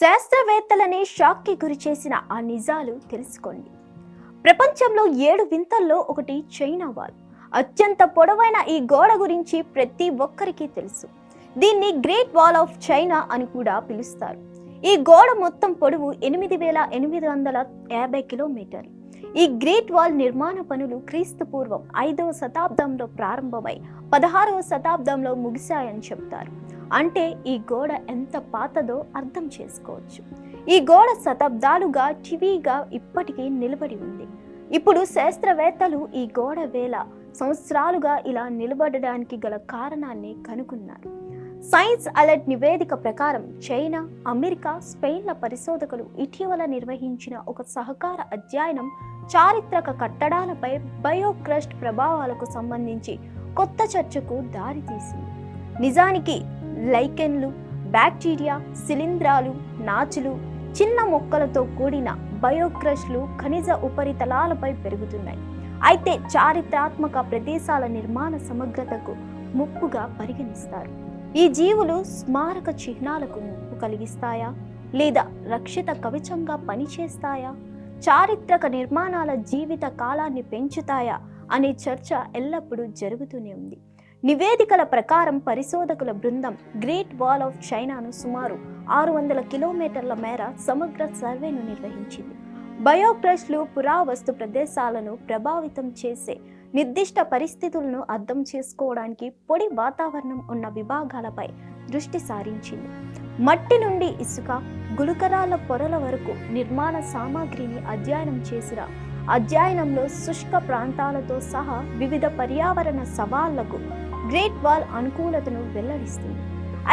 శాస్త్రవేత్తలనే షాక్కి గురి చేసిన ఆ నిజాలు తెలుసుకోండి. ప్రపంచంలో ఏడు వింతల్లో ఒకటి చైనా వాల్ అత్యంత పొడవైన ఈ గోడ గురించి ప్రతి ఒక్కరికి తెలుసు. దీన్ని గ్రేట్ వాల్ ఆఫ్ చైనా అని కూడా పిలుస్తారు. ఈ గోడ మొత్తం పొడవు ఎనిమిది వేల ఎనిమిది వందల యాభై కిలోమీటర్లు ఈ గ్రేట్ వాల్ నిర్మాణ పనులు క్రీస్తు పూర్వం ఐదవ శతాబ్దంలో ప్రారంభమై పదహారవ శతాబ్దంలో ముగిశాయని చెప్తారు. అంటే ఈ గోడ ఎంత పాతదో అర్థం చేసుకోవచ్చు. ఈ గోడ శతాబ్దాలుగా టివీగా ఇప్పటికీ నిలబడి ఉంది. ఇప్పుడు శాస్త్రవేత్తలు ఈ గోడ వేల సంవత్సరాలుగా ఇలా నిలబడడానికి గల కారణాన్ని కనుగొన్నారు సైన్స్ అలర్ట్ నివేదిక ప్రకారం చైనా అమెరికా స్పెయిన్ల పరిశోధకులు ఇటీవల నిర్వహించిన ఒక సహకార అధ్యయనం చారిత్రక కట్టడాలపై బయోక్రస్ట్ ప్రభావాలకు సంబంధించి కొత్త చర్చకు దారితీసింది. నిజానికి లైకెన్లు బ్యాక్టీరియా శిలీంధ్రాలు నాచులు చిన్న మొక్కలతో కూడిన బయోక్రష్లు ఖనిజ ఉపరితలాలపై పెరుగుతున్నాయి. అయితే చారిత్రాత్మక ప్రదేశాల నిర్మాణ సమగ్రతకు ముప్పుగా పరిగణిస్తారు. ఈ జీవులు స్మారక చిహ్నాలకు ముప్పు కలిగిస్తాయా? లేదా రక్షిత కవచంగా పనిచేస్తాయా? చారిత్రక నిర్మాణాల జీవిత కాలాన్ని పెంచుతాయా? అనే చర్చ ఎల్లప్పుడూ జరుగుతూనే ఉంది. నివేదికల ప్రకారం పరిశోధకుల బృందం గ్రేట్ వాల్ ఆఫ్ చైనాను సుమారు ఆరు వందల కిలోమీటర్ల మేర సమగ్ర సర్వేను నిర్వహించింది. బయోక్రష్లు పురావస్తు ప్రదేశాలను ప్రభావితం చేసే నిర్దిష్ట పరిస్థితులను అర్థం చేసుకోవడానికి పొడి వాతావరణం ఉన్న విభాగాలపై దృష్టి సారించింది. మట్టి నుండి ఇసుక గులకరాల పొరల వరకు నిర్మాణ సామాగ్రిని అధ్యయనం చేసిన అధ్యయనంలో శుష్క ప్రాంతాలతో సహా వివిధ పర్యావరణ సవాళ్ళకు గ్రేట్ వాల్ అనుకూలతను వెల్లడిస్తుంది.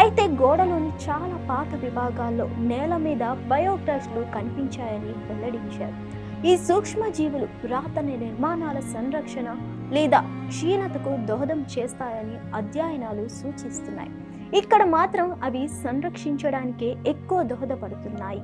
అయితే గోడలోని చాలా పాత విభాగాల్లో నేల మీద బయోక్రష్లు కనిపించాయని వెల్లడించారు. ఈ సూక్ష్మజీవులు పురాతన నిర్మాణాల సంరక్షణ లేదా క్షీణతకు దోహదం చేస్తాయని అధ్యయనాలు సూచిస్తున్నాయి. ఇక్కడ మాత్రం అవి సంరక్షించడానికే ఎక్కువ దోహదపడుతున్నాయి.